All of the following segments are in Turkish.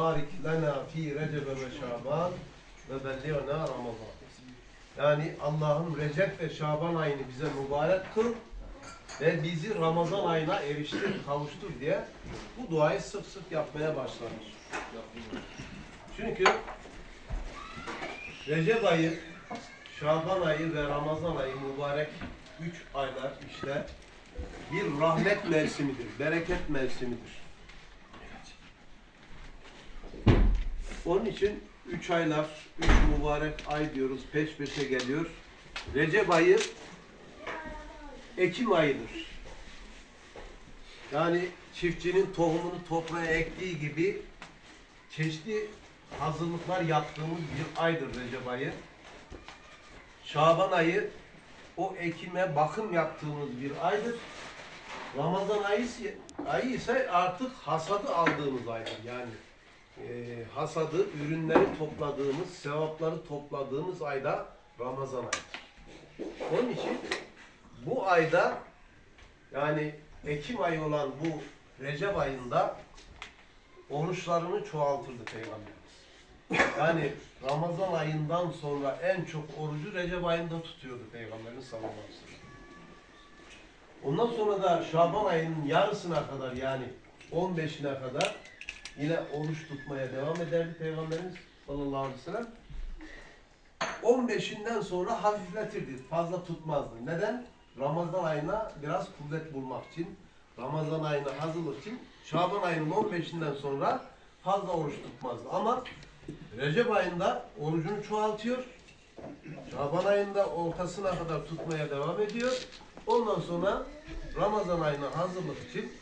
barik lena fi recebe ve şaban ve belliğna ramazan. Yani Allah'ım Recep ve Şaban ayını bize mübarek kıl ve bizi Ramazan ayına eriştir, kavuştur diye bu duayı sık sık yapmaya başlamış. Çünkü Recep ayı, Şaban ayı ve Ramazan ayı mübarek üç aylar işte bir rahmet mevsimidir, bereket mevsimidir. Onun için üç aylar, üç mübarek ay diyoruz, peş peşe geliyor. Recep ayı Ekim ayıdır. Yani çiftçinin tohumunu toprağa ektiği gibi çeşitli hazırlıklar yaptığımız bir aydır Recep ayı. Şaban ayı o ekime bakım yaptığımız bir aydır. Ramazan ayı, ayı ise artık hasadı aldığımız aydır. Yani e, hasadı, ürünleri topladığımız, sevapları topladığımız ayda Ramazan ayıdır. Onun için bu ayda yani Ekim ayı olan bu Recep ayında oruçlarını çoğaltırdı Peygamberimiz. Yani Ramazan ayından sonra en çok orucu Recep ayında tutuyordu Peygamberimiz sallallahu aleyhi ve sellem. Ondan sonra da Şaban ayının yarısına kadar yani 15'ine kadar yine oruç tutmaya devam ederdi Peygamberimiz sallallahu aleyhi ve sellem. 15'inden sonra hafifletirdi. Fazla tutmazdı. Neden? Ramazan ayına biraz kuvvet bulmak için, Ramazan ayına hazırlık için Şaban ayının 15'inden sonra fazla oruç tutmazdı. Ama Recep ayında orucunu çoğaltıyor. Şaban ayında ortasına kadar tutmaya devam ediyor. Ondan sonra Ramazan ayına hazırlık için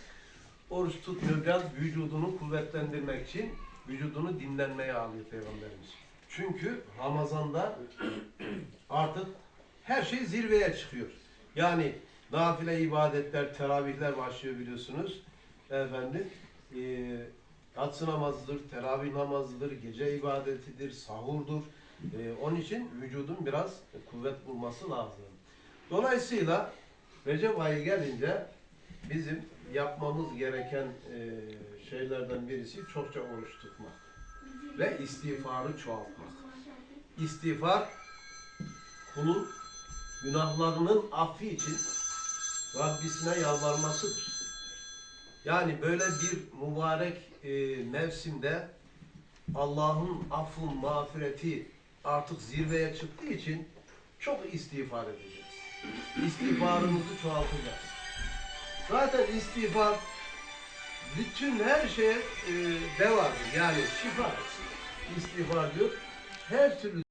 oruç tutmuyor. Biraz vücudunu kuvvetlendirmek için vücudunu dinlenmeye alıyor Peygamberimiz. Çünkü Ramazan'da artık her şey zirveye çıkıyor. Yani nafile ibadetler, teravihler başlıyor biliyorsunuz. Efendim, e, yatsı namazıdır, teravih namazıdır, gece ibadetidir, sahurdur. E, onun için vücudun biraz kuvvet bulması lazım. Dolayısıyla Recep ayı gelince bizim yapmamız gereken e, şeylerden birisi çokça oruç tutmak ve istiğfarı çoğaltmak. İstiğfar kulun günahlarının affi için Rabbisine yalvarmasıdır. Yani böyle bir mübarek e, mevsimde Allah'ın affı, mağfireti artık zirveye çıktığı için çok istiğfar edeceğiz. İstiğfarımızı çoğaltacağız. Zaten istiğfar bütün her şeye e, devadır. Yani şifa. İstiğfar diyor. Her türlü